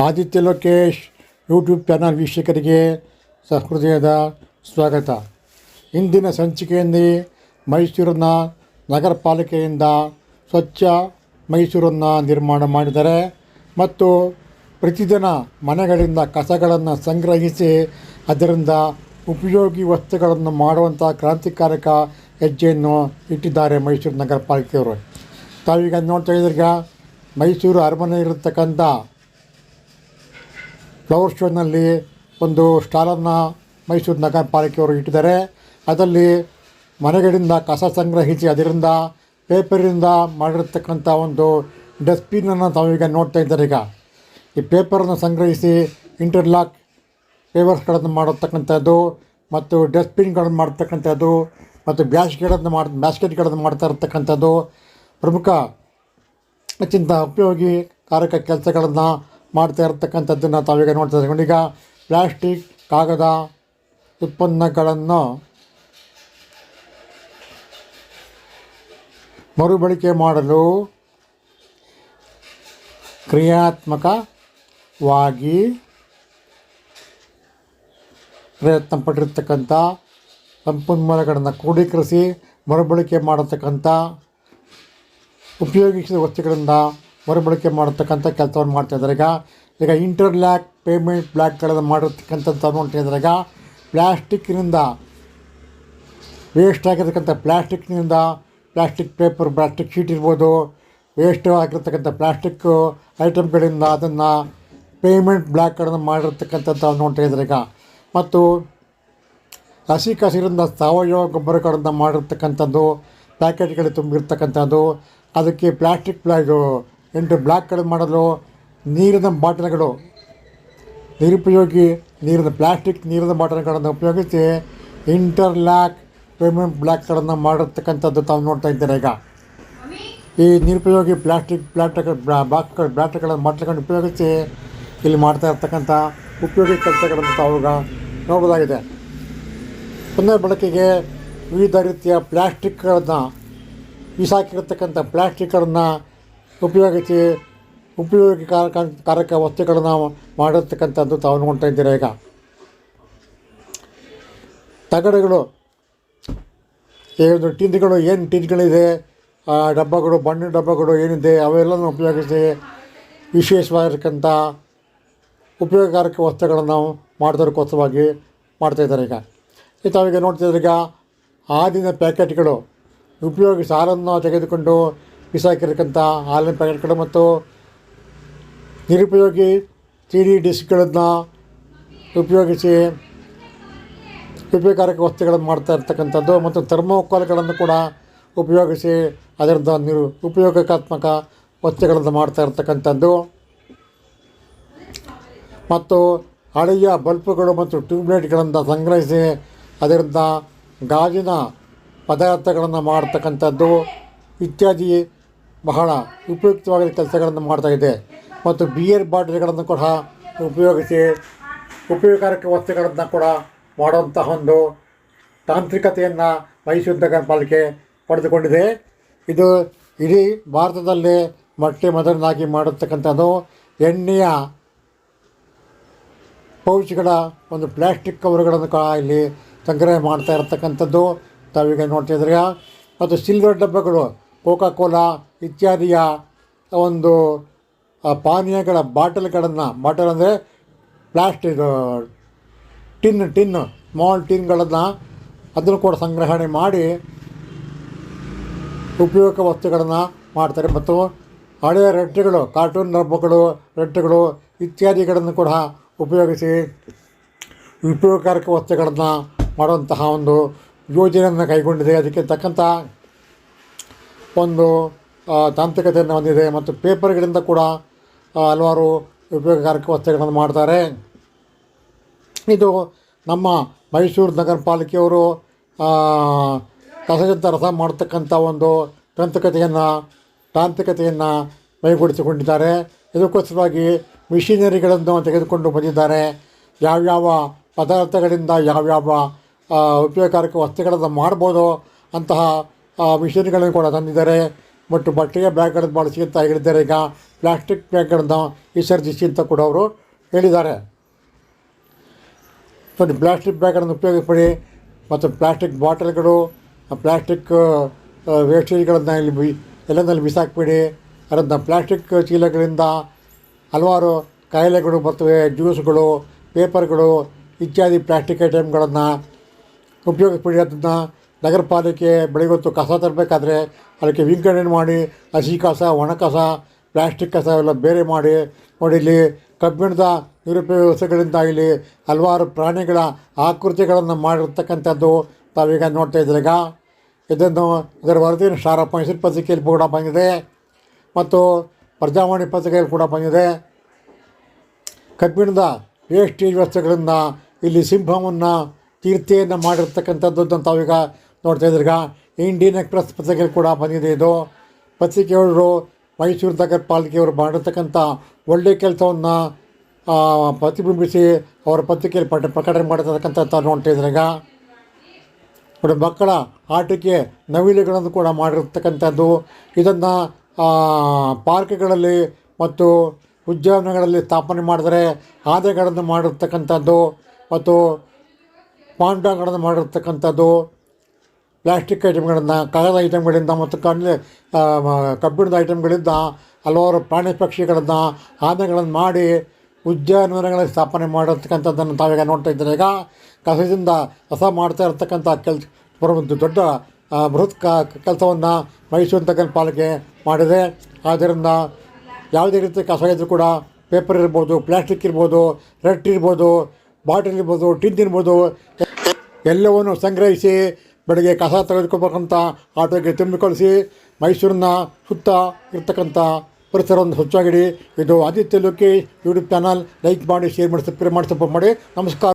Aditya Lokesh YouTube channel ವೀಕ್ಷಕರಿಗೆ ಸಹೃದಯದ ಸ್ವಾಗತ. ಇಂದಿನ ಸಂಚಿಕೆಯಲ್ಲಿ ಮೈಸೂರಿನ ನಗರ ಪಾಲಿಕೆಯಿಂದ ಸ್ವಚ್ಛ ಮೈಸೂರನ್ನು ನಿರ್ಮಾಣ ಮಾಡಿದ್ದಾರೆ ಮತ್ತು ಪ್ರತಿದಿನ ಮನೆಗಳಿಂದ ಕಸಗಳನ್ನು ಸಂಗ್ರಹಿಸಿ ಅದರಿಂದ ಉಪಯೋಗಿ ವಸ್ತುಗಳನ್ನು ಮಾಡುವಂಥ ಕ್ರಾಂತಿಕಾರಕ ಹೆಜ್ಜೆಯನ್ನು ಇಟ್ಟಿದ್ದಾರೆ ಮೈಸೂರು ನಗರ ಪಾಲಿಕೆಯವರು ತಾವೀಗ ನೋಡ್ತಾ ಇದ್ದೀರಿಗ ಮೈಸೂರು ಅರಮನೆ ಇರತಕ್ಕಂಥ ಫ್ಲವರ್ ಶೋನಲ್ಲಿ ಒಂದು ಸ್ಟಾಲನ್ನು ಮೈಸೂರು ನಗರ ಪಾಲಿಕೆಯವರು ಇಟ್ಟಿದ್ದಾರೆ. ಅದರಲ್ಲಿ ಮನೆಗಳಿಂದ ಕಸ ಸಂಗ್ರಹಿಸಿ ಅದರಿಂದ ಪೇಪರಿಂದ ಮಾಡಿರ್ತಕ್ಕಂಥ ಒಂದು ಡಸ್ಟ್ಬಿನ್ನನ್ನು ತಾವೀಗ ನೋಡ್ತಾ ಇದ್ದಾರೆ ಈಗ. ಈ ಪೇಪರನ್ನು ಸಂಗ್ರಹಿಸಿ ಇಂಟರ್ಲಾಕ್ ಪೇಪರ್ಸ್ಗಳನ್ನು ಮಾಡತಕ್ಕಂಥದ್ದು ಮತ್ತು ಡಸ್ಟ್ಬಿನ್ಗಳನ್ನು ಮಾಡ್ತಕ್ಕಂಥದ್ದು ಮತ್ತು ಬ್ಯಾಸ್ಕೆಗಳನ್ನು ಮಾಡಿ, ಬ್ಯಾಸ್ಕೆಟ್ಗಳನ್ನು ಮಾಡ್ತಾ ಇರತಕ್ಕಂಥದ್ದು ಪ್ರಮುಖ ಅತ್ಯಂತ ಉಪಯೋಗಿ ಕಾರಕ ಕೆಲಸಗಳನ್ನು ಮಾಡ್ತಾ ಇರತಕ್ಕಂಥದ್ದನ್ನು ತಾವೀಗ ನೋಡ್ತಾ ಇದ್ದೀವಿ ಈಗ ಪ್ಲಾಸ್ಟಿಕ್ ಕಾಗದ ಉತ್ಪನ್ನಗಳನ್ನು ಮರುಬಳಕೆ ಮಾಡಲು ಕ್ರಿಯಾತ್ಮಕವಾಗಿ ಪ್ರಯತ್ನ ಪಟ್ಟಿರ್ತಕ್ಕಂಥ ಸಂಪನ್ಮೂಲಗಳನ್ನು ಕ್ರೋಢೀಕರಿಸಿ ಮರುಬಳಕೆ ಮಾಡತಕ್ಕಂಥ ಉಪಯೋಗಿಸಿದ ವಸ್ತುಗಳಿಂದ ಮರುಬಳಕೆ ಮಾಡತಕ್ಕಂಥ ಕೆಲಸವನ್ನು ಮಾಡ್ತಾಯಿದ್ದಾರೆ ಈಗ ಈಗ ಇಂಟರ್ಲ್ಯಾಕ್ ಪೇಮೆಂಟ್ ಬ್ಲ್ಯಾಕ್ಗಳನ್ನು ಮಾಡಿರ್ತಕ್ಕಂಥದ್ದು ನೋಡ್ತಾ ಇದ್ದಾರೆ. ಈಗ ಪ್ಲ್ಯಾಸ್ಟಿಕ್ನಿಂದ ವೇಸ್ಟ್ ಆಗಿರ್ತಕ್ಕಂಥ ಪ್ಲ್ಯಾಸ್ಟಿಕ್ನಿಂದ ಪ್ಲ್ಯಾಸ್ಟಿಕ್ ಪೇಪರ್ ಪ್ಲಾಸ್ಟಿಕ್ ಶೀಟ್ ಇರ್ಬೋದು ವೇಸ್ಟ್ ಆಗಿರ್ತಕ್ಕಂಥ ಪ್ಲ್ಯಾಸ್ಟಿಕ್ ಐಟಮ್ಗಳಿಂದ ಅದನ್ನು ಪೇಮೆಂಟ್ ಬ್ಲ್ಯಾಕ್ಗಳನ್ನು ಮಾಡಿರ್ತಕ್ಕಂಥದ್ದು ನೋಡ್ತಾ ಇದ್ದಾರೆ. ಈಗ, ಮತ್ತು ಹಸಿ ಕಸಿರಿಂದ ಸಾವಯವ ಗೊಬ್ಬರಗಳನ್ನು ಮಾಡಿರ್ತಕ್ಕಂಥದ್ದು ಪ್ಯಾಕೆಟ್ಗಳು ತುಂಬಿರ್ತಕ್ಕಂಥದ್ದು, ಅದಕ್ಕೆ ಪ್ಲ್ಯಾಸ್ಟಿಕ್ ಬ್ಲಾಗು ಎಂಟು ಬ್ಲ್ಯಾಕ್ಗಳು ಮಾಡಲು ನೀರಿನ ಬಾಟಲ್ಗಳು. ನಿರುಪಯೋಗಿ ನೀರಿನ ಪ್ಲಾಸ್ಟಿಕ್ ನೀರಿನ ಬಾಟಲ್ಗಳನ್ನು ಉಪಯೋಗಿಸಿ ಇಂಟರ್ಲ್ಯಾಕ್ ಪೇಮೆಂಟ್ ಬ್ಲ್ಯಾಕ್ಗಳನ್ನು ಮಾಡಿರ್ತಕ್ಕಂಥದ್ದು ತಾವು ನೋಡ್ತಾ ಇದ್ದಾರೆ ಈಗ. ಈ ನಿರುಪಯೋಗಿ ಪ್ಲಾಸ್ಟಿಕ್ ಪ್ಲಾಸ್ಟಿಕ್ ಬಾಕ್ಸ್ಗಳು ಬ್ಲಾಟ್ಗಳನ್ನು ಬಾಟ್ಲ್ಗಳನ್ನು ಉಪಯೋಗಿಸಿ ಇಲ್ಲಿ ಮಾಡ್ತಾ ಇರ್ತಕ್ಕಂಥ ಉಪಯೋಗಿ ಕೆಲಸಗಳನ್ನು ತಾವು ನೋಡ್ಬೋದಾಗಿದೆ ಪುನರ್ ಬಳಕೆಗೆ ವಿವಿಧ ರೀತಿಯ ಪ್ಲ್ಯಾಸ್ಟಿಕ್ಗಳನ್ನು ಬಿಸಾಕಿರ್ತಕ್ಕಂಥ ಪ್ಲ್ಯಾಸ್ಟಿಕ್ಗಳನ್ನು ಉಪಯೋಗಿಸಿ ಉಪಯೋಗಿ ಕಾರಕ ವಸ್ತುಗಳನ್ನು ಮಾಡಿರ್ತಕ್ಕಂಥದ್ದು ತಾವು ನೋಡ್ತಾ ಇದ್ದೀರಾ ಈಗ? ತಗಡುಗಳು ಏನು ಟಿನ್ಗಳು, ಏನು ಟಿನ್ಗಳಿದೆ? ಆ, ಡಬ್ಬಗಳು, ಬಣ್ಣ ಡಬ್ಬಗಳು ಏನಿದೆ? ಅವೆಲ್ಲನೂ ಉಪಯೋಗಿಸಿ ವಿಶೇಷವಾಗಿರ್ತಕ್ಕಂಥ ಉಪಯೋಗಕಾರಕ ವಸ್ತುಗಳನ್ನು ಮಾಡೋದಕ್ಕೋಸ್ಕರವಾಗಿ ಮಾಡ್ತಾಯಿದ್ದಾರೆ ಈಗ. ಈ ತಾವೀಗ ನೋಡ್ತಿದ್ರೆ ಈಗ ಹಾಲಿನ ಪ್ಯಾಕೆಟ್ಗಳು ಉಪಯೋಗಿಸಿ ಹಾಲನ್ನು ತೆಗೆದುಕೊಂಡು ಬಿಸಾಕಿರ್ತಕ್ಕಂಥ ಹಾಲಿನ ಪ್ಯಾಕೆಟ್ಗಳು ಮತ್ತು ನಿರುಪಯೋಗಿ ಸಿ ಡಿ ಡಿಸ್ಕ್ಗಳನ್ನು ಉಪಯೋಗಿಸಿ ಉಪಯೋಗಕಾರಕ ವಸ್ತುಗಳನ್ನು ಮಾಡ್ತಾ ಇರ್ತಕ್ಕಂಥದ್ದು ಮತ್ತು ಥರ್ಮೋಕೋಲ್ಗಳನ್ನು ಕೂಡ ಉಪಯೋಗಿಸಿ ಅದರಿಂದ ನಿರು ಉಪಯೋಗಕಾತ್ಮಕ ವಸ್ತುಗಳನ್ನು ಮಾಡ್ತಾ ಇರ್ತಕ್ಕಂಥದ್ದು. ಮತ್ತು ಹಳೆಯ ಬಲ್ಪುಗಳು ಮತ್ತು ಟ್ಯೂಬ್ಲೈಟ್ಗಳನ್ನು ಸಂಗ್ರಹಿಸಿ ಅದರಿಂದ ಗಾಜಿನ ಪದಾರ್ಥಗಳನ್ನು ಮಾಡ್ತಕ್ಕಂಥದ್ದು ಇತ್ಯಾದಿ ಬಹಳ ಉಪಯುಕ್ತವಾದ ಕೆಲಸಗಳನ್ನು ಮಾಡ್ತಾಯಿದೆ ಮತ್ತು ಬಿಯರ್ ಬಾಟಲ್ಗಳನ್ನು ಕೂಡ ಉಪಯೋಗಿಸಿ, ಉಪಯೋಗಕಾರಕ ವಸ್ತುಗಳನ್ನು ಕೂಡ ಮಾಡುವಂತಹ ಒಂದು ತಾಂತ್ರಿಕತೆಯನ್ನು ಮೈಸೂರು ನಗರ ಪಾಲಿಕೆ ಪಡೆದುಕೊಂಡಿದೆ. ಇದು ಇಡೀ ಭಾರತದಲ್ಲಿ ಮೊಟ್ಟೆ ಮೊದಲನಾಗಿ ಮಾಡತಕ್ಕಂಥದ್ದು ಎಣ್ಣೆಯ ಪೌಚ್ಗಳ ಒಂದು ಪ್ಲಾಸ್ಟಿಕ್ ಕವರ್ಗಳನ್ನು ಕೂಡ ಇಲ್ಲಿ ಸಂಗ್ರಹ ಮಾಡ್ತಾ ಇರತಕ್ಕಂಥದ್ದು. ತಾವೀಗ ನೋಡ್ತಾ ಇದ್ರೆ ಮತ್ತು ಸಿಲ್ವರ್ ಡಬ್ಬಗಳು ಕೋಕಾ ಕೋಲಾ ಇತ್ಯಾದಿಯ ಒಂದು ಪಾನೀಯಗಳ ಬಾಟಲ್ಗಳನ್ನು, ಬಾಟಲ್ ಅಂದರೆ ಪ್ಲಾಸ್ಟಿಕ್ ಟಿನ್ ಟಿನ್, ಸ್ಮಾಲ್ ಟಿನ್ಗಳನ್ನು ಅದನ್ನು ಕೂಡ ಸಂಗ್ರಹಣೆ ಮಾಡಿ ಉಪಯೋಗ ವಸ್ತುಗಳನ್ನು ಮಾಡ್ತಾರೆ. ಮತ್ತು ಹಳೆಯ ರೆಟ್ಟೆಗಳು, ಕಾರ್ಟೂನ್ ಡಬ್ಬಗಳು ರೆಟ್ಟೆಗಳು ಇತ್ಯಾದಿಗಳನ್ನು ಕೂಡ ಉಪಯೋಗಿಸಿ ಉಪಯೋಗಕಾರಕ ವಸ್ತುಗಳನ್ನು ಮಾಡುವಂತಹ ಒಂದು ಯೋಜನೆಯನ್ನು ಕೈಗೊಂಡಿದೆ. ಅದಕ್ಕೆ ತಕ್ಕಂಥ ಒಂದು ತಾಂತ್ರಿಕತೆಯನ್ನು ಹೊಂದಿದೆ ಮತ್ತು ಪೇಪರ್ಗಳಿಂದ ಕೂಡ ಹಲವಾರು ಉಪಯೋಗಕಾರಕ ವಸ್ತುಗಳನ್ನು ಮಾಡ್ತಾರೆ. ಇದು ನಮ್ಮ ಮೈಸೂರು ನಗರ ಪಾಲಿಕೆಯವರು ಕಸದಿಂದ ರಸ ಮಾಡ್ತಕ್ಕಂಥ ಒಂದು ತಾಂತ್ರಿಕತೆಯನ್ನು ತಾಂತ್ರಿಕತೆಯನ್ನು ಮೈಗೂಡಿಸಿಕೊಂಡಿದ್ದಾರೆ. ಇದಕ್ಕೋಸ್ಕರವಾಗಿ ಮಿಷಿನರಿಗಳನ್ನು ತೆಗೆದುಕೊಂಡು ಬಂದಿದ್ದಾರೆ. ಯಾವ್ಯಾವ ಪದಾರ್ಥಗಳಿಂದ ಯಾವ್ಯಾವ ಉಪಯೋಗಕಾರಕ ವಸ್ತುಗಳನ್ನು ಮಾಡ್ಬೋದು ಅಂತಹ ಮಿಷಿನ್ಗಳನ್ನು ಕೂಡ ತಂದಿದ್ದಾರೆ. ಮತ್ತು ಬಟ್ಟೆಯ ಬ್ಯಾಗ್ಗಳನ್ನು ಬಳಸಿ ಅಂತ ಹೇಳಿದ್ದಾರೆ. ಈಗ ಪ್ಲಾಸ್ಟಿಕ್ ಬ್ಯಾಗ್ಗಳನ್ನು ವಿಸರ್ಜಿಸಿ ಅಂತ ಕೂಡ ಅವರು ಹೇಳಿದ್ದಾರೆ. ನೋಡಿ ಪ್ಲಾಸ್ಟಿಕ್ ಬ್ಯಾಗ್ಗಳನ್ನು ಉಪಯೋಗಿಸ್ಬೇಡಿ ಮತ್ತು ಪ್ಲಾಸ್ಟಿಕ್ ಬಾಟಲ್ಗಳು ಪ್ಲಾಸ್ಟಿಕ್ ವೇಸ್ಟೇಜ್ಗಳನ್ನು ಇಲ್ಲಿ ಎಲ್ಲದಲ್ಲಿ ಬಿಸಾಕಬೇಡಿ. ಅದರಿಂದ ಪ್ಲಾಸ್ಟಿಕ್ ಚೀಲಗಳಿಂದ ಹಲವಾರು ಕಾಯಿಲೆಗಳು ಬರ್ತವೆ, ಜ್ಯೂಸ್ಗಳು, ಪೇಪರ್ಗಳು, ಇತ್ಯಾದಿ ಪ್ಲಾಸ್ಟಿಕ್ ಐಟಮ್ಗಳನ್ನು ಉಪಯೋಗಿಸ್ಬೇಡಿ ಅದನ್ನು ನಗರ ಪಾಲಿಕೆ ಬೆಳಗ್ಗೆ ಹೊತ್ತು ಕಸ ತರಬೇಕಾದ್ರೆ ಅದಕ್ಕೆ ವಿಂಗಡಣೆ ಮಾಡಿ, ಹಸಿ ಕಸ, ಒಣ ಕಸ, ಪ್ಲಾಸ್ಟಿಕ್ ಕಸ ಎಲ್ಲ ಬೇರೆ ಮಾಡಿ, ನೋಡಿ ಇಲ್ಲಿ ಕಬ್ಬಿಣದ ನಿರುಪಯೋಗ ಇಲ್ಲಿ ಹಲವಾರು ಪ್ರಾಣಿಗಳ ಆಕೃತಿಗಳನ್ನು ಮಾಡಿರ್ತಕ್ಕಂಥದ್ದು ತಾವೀಗ ನೋಡ್ತಾ ಇದ್ದೀರಿ ಈಗ ಇದನ್ನು ಇದರ ವರದಿಯನ್ನು ಶಾರ ಮೈಸೂರು ಪತ್ರಿಕೆಯಲ್ಲಿ ಕೂಡ ಬಂದಿದೆ ಮತ್ತು ಪ್ರಜಾವಾಣಿ ಪತ್ರಿಕೆಯಲ್ಲಿ ಕೂಡ ಬಂದಿದೆ. ಕಬ್ಬಿಣದ ವೇಸ್ಟೇಜ್ ವಸ್ತುಗಳಿಂದ ಇಲ್ಲಿ ಸಿಂಹವನ್ನು ತೀರ್ಥೆಯನ್ನು ಮಾಡಿರ್ತಕ್ಕಂಥದ್ದು ತಾವೀಗ ನೋಡ್ತಾ ಇದ್ರಿಗ ಇಂಡಿಯನ್ ಎಕ್ಸ್ಪ್ರೆಸ್ ಪತ್ರಿಕೆ ಕೂಡ ಬಂದಿದೆ ಇದು. ಪತ್ರಿಕೆಯವರು ಮೈಸೂರು ನಗರ ಪಾಲಿಕೆಯವರು ಮಾಡಿರ್ತಕ್ಕಂಥ ಒಳ್ಳೆಯ ಕೆಲಸವನ್ನು ಪ್ರತಿಬಿಂಬಿಸಿ ಅವರ ಪತ್ರಿಕೆಯಲ್ಲಿ ಪಟ ಪ್ರಕಟಣೆ ಮಾಡಿರ್ತಕ್ಕಂಥ ನೋಡ್ತಾ ಇದ್ರೀಗ ನೋಡಿ, ಮಕ್ಕಳ ಆಟಿಕೆ ನವಿಲುಗಳನ್ನು ಕೂಡ ಮಾಡಿರ್ತಕ್ಕಂಥದ್ದು. ಇದನ್ನು ಪಾರ್ಕ್ಗಳಲ್ಲಿ ಮತ್ತು ಉದ್ಯಾನಗಳಲ್ಲಿ ಸ್ಥಾಪನೆ ಮಾಡಿದರೆ ಆದೆಗಳನ್ನು ಮಾಡಿರ್ತಕ್ಕಂಥದ್ದು ಮತ್ತು ಪಾಂಡಗಳನ್ನು ಮಾಡಿರ್ತಕ್ಕಂಥದ್ದು. ಪ್ಲಾಸ್ಟಿಕ್ ಐಟಮ್ಗಳಿಂದ ಕಾಗದ ಐಟಮ್ಗಳಿಂದ ಮತ್ತು ಕಣ್ಣು ಕಬ್ಬಿಣದ ಐಟಮ್ಗಳಿಂದ, ಹಲವಾರು ಪ್ರಾಣಿ ಪಕ್ಷಿಗಳನ್ನು ಆನೆಗಳನ್ನು ಮಾಡಿ ಉದ್ಯಾನವನಗಳಲ್ಲಿ ಸ್ಥಾಪನೆ ಮಾಡಿರ್ತಕ್ಕಂಥದ್ದನ್ನು ತಾವೀಗ ನೋಡ್ತಾ ಇದ್ದಾರೆ. ಈಗ ಕಸದಿಂದ ಕಸ ಮಾಡ್ತಾ ಇರತಕ್ಕಂಥ ಕೆಲಸ, ಒಂದು ದೊಡ್ಡ ಬೃಹತ್ ಕ, ಕೆಲಸವನ್ನು ಮೈಸೂರು ಪಾಲಿಕೆ ಮಾಡಿದೆ. ಆದ್ದರಿಂದ ಯಾವುದೇ ರೀತಿ ಕಸ ಇದ್ದರೂ ಕೂಡ ಪೇಪರ್ ಇರ್ಬೋದು, ಪ್ಲಾಸ್ಟಿಕ್ ಇರ್ಬೋದು ರೆಡ್ ಇರ್ಬೋದು, ಬಾಟಲ್ ಇರ್ಬೋದು, ಟಿನ್ ಇರ್ಬೋದು, ಎಲ್ಲವನ್ನು ಸಂಗ್ರಹಿಸಿ ಬೆಳಗ್ಗೆ ಕಸ ತೆಗೆದುಕೋಬೇಕಂತ ಆಟೋಗೆ ತುಂಬಿಕೊಳಿಸಿ ಮೈಸೂರಿನ ಸುತ್ತ ಇರ್ತಕ್ಕಂಥ ಪರಿಸರವನ್ನು ಸ್ವಚ್ಛವಾಗಿಡಿ. ಇದು Aditya Lokesh YouTube channel. Like ಮಾಡಿ, ಶೇರ್ ಮಾಡಿ, ಸಬ್ಸ್ಕ್ರೈಬ್ ಮಾಡಿ, ಸಪೋರ್ಟ್ ಮಾಡಿ. ನಮಸ್ಕಾರ.